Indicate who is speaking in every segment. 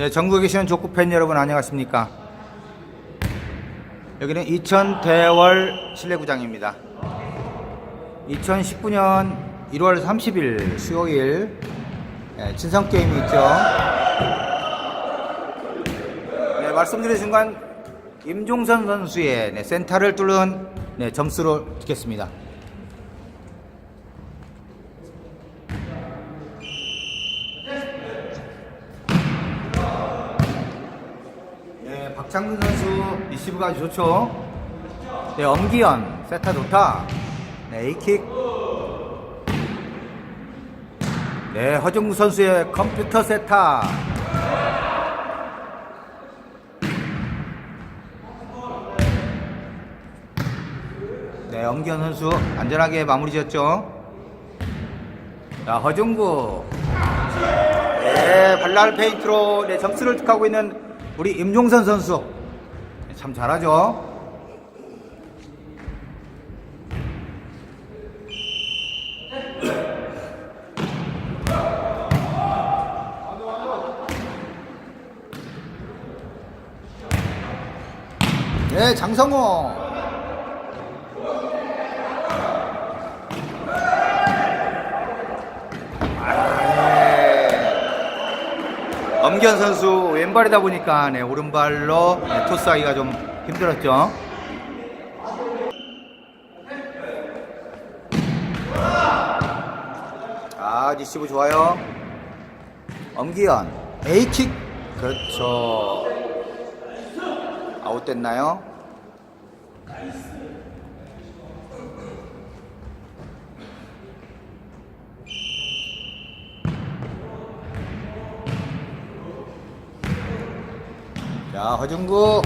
Speaker 1: 네, 전국에 계시는 족구 팬 여러분 안녕하십니까? 여기는 이천 대월 실내구장입니다. 2019년 1월 30일 수요일 네, 친선 게임이 있죠. 네, 말씀드린 순간 임종선 선수의 네, 센터를 뚫은 네, 점수로 찍겠습니다. 네, 박창근 선수 리시브가 아주 좋죠. 네, 엄기현 세타 좋다. 네, A킥. 네, 허정무 선수의 컴퓨터 세타. 네, 엄기현 선수 안전하게 마무리 지었죠. 자, 허정구. 네, 발랄 페인트로 네, 점수를 득하고 있는 우리 임종선 선수. 네, 참 잘하죠. 네, 장성호. 엄기현 선수 왼발이다 보니까 네, 오른발로 네, 토스하기가 좀 힘들었죠. 아, 리시브 좋아요. 엄기현 A킥 그렇죠. 아웃됐나요? 자, 허중구.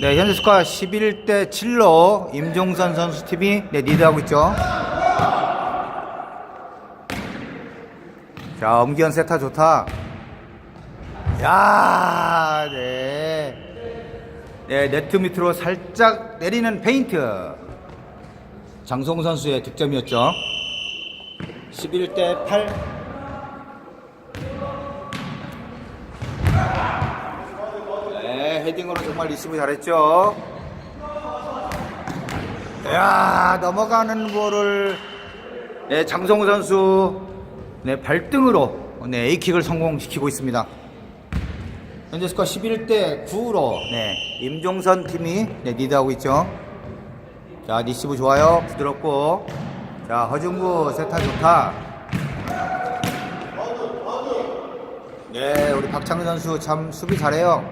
Speaker 1: 네, 현재 스코어 11대 7로 임종선 선수 팀이 네, 리드하고 있죠. 자, 엄기현 세타 좋다. 야, 네. 네, 네트 밑으로 살짝 내리는 페인트. 장성 선수의 득점이었죠. 11대 8. 네, 헤딩으로 정말 리시브 잘했죠. 야 넘어가는 볼을 네, 장성우 선수 네, 발등으로 네, A킥을 성공시키고 있습니다. 현재 스코어 11대 9로 네, 임종선 팀이 네, 리드하고 있죠. 자, 리시브 좋아요. 부드럽고. 자, 허중구 세타 좋다. 네, 우리 박창근 선수 참 수비 잘해요.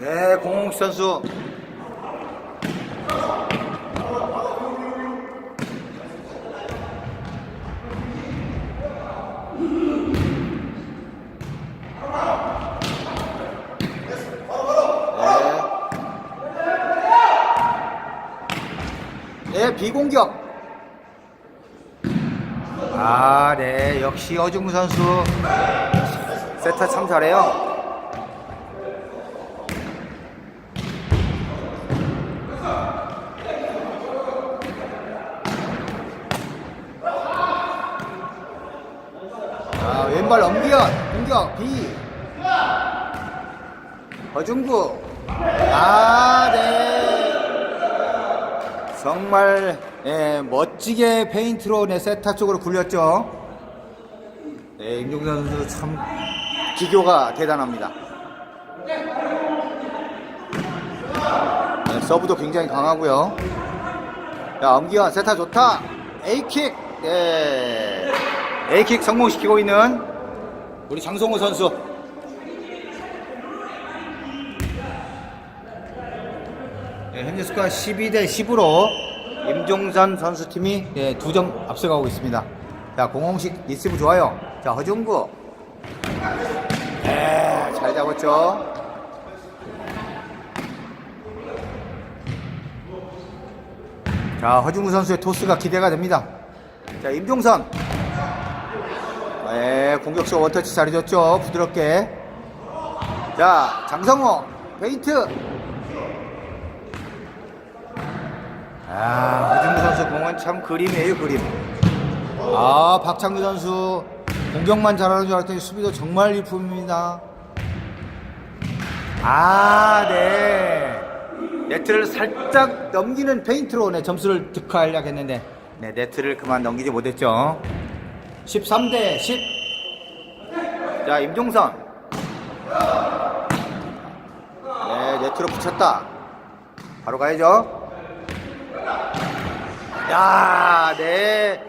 Speaker 1: 네, 공홍 선수. 네, 비공격. 아, 네, 역시 어중무 선수 세타 참 잘해요. 아, 왼발 엄기현 공격 B. 어중구. 정말 예, 멋지게 페인트로 네, 세타 쪽으로 굴렸죠. 네, 임종선 선수 참 기교가 대단합니다. 네, 서브도 굉장히 강하고요. 야, 엄기현 세타 좋다. A킥. 네. A킥 성공시키고 있는 우리 장성호 선수. 네, 현재 스코어 12대 10으로 임종선 선수팀이 네, 두점 앞서가고 있습니다. 자, 공홍식 리시브 좋아요. 자, 허중구. 네, 잘 잡았죠. 자, 허중구 선수의 토스가 기대가 됩니다. 자, 임종선. 네, 공격수 원터치 잘해줬죠. 부드럽게. 자, 장성호. 페인트. 아, 허준구 선수 공은 참 그림이에요, 그림. 아, 박창규 선수 공격만 잘하는 줄 알았더니 수비도 정말 일품입니다. 아, 네. 네트를 살짝 넘기는 페인트로 네, 점수를 득하려고 했는데 네, 네트를 그만 넘기지 못했죠. 13 대 10. 자, 임종선. 네, 네트로 붙였다. 바로 가야죠. 야, 네.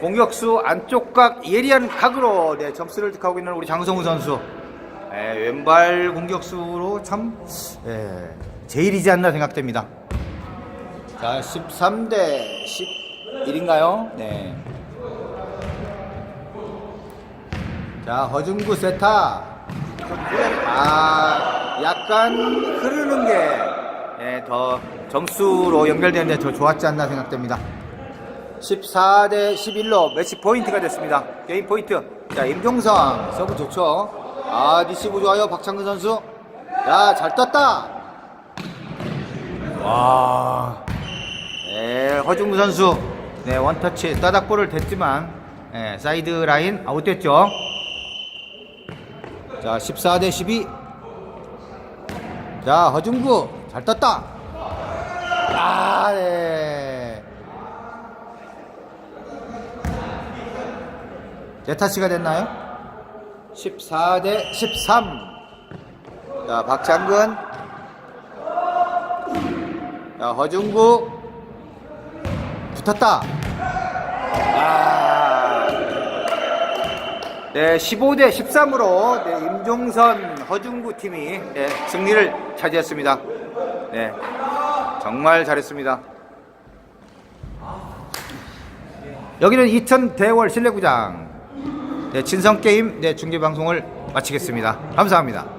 Speaker 1: 공격수 안쪽 각 예리한 각으로 네, 점수를 득하고 있는 우리 장성우 선수. 네, 왼발 공격수로 참 예, 제일이지 않나 생각됩니다. 자, 13대 11인가요? 네. 자, 허준구 세타. 아, 약간 흐르는 게, 예, 더 점수로 연결되는데 더 좋았지 않나 생각됩니다. 14 대 11로 매치 포인트가 됐습니다. 게임 포인트. 자, 임종성. 서브 좋죠. 아, 리시브 좋아요. 박창근 선수. 야, 잘 떴다. 와. 네, 허중구 선수. 네, 원터치 따닥볼을 댔지만, 네, 사이드 라인 아웃됐죠. 자, 14 대 12. 자, 허중구. 잘 떴다. 아, 네. 제타치가 됐나요? 14대 13. 자, 박창근. 자, 허중구. 붙었다. 아. 네, 15대 13으로 네, 임종선 허중구 팀이 네, 승리를 차지했습니다. 네. 정말 잘했습니다. 여기는 이천 대월 실내구장 네, 친선 게임 네, 중계 방송을 마치겠습니다. 감사합니다.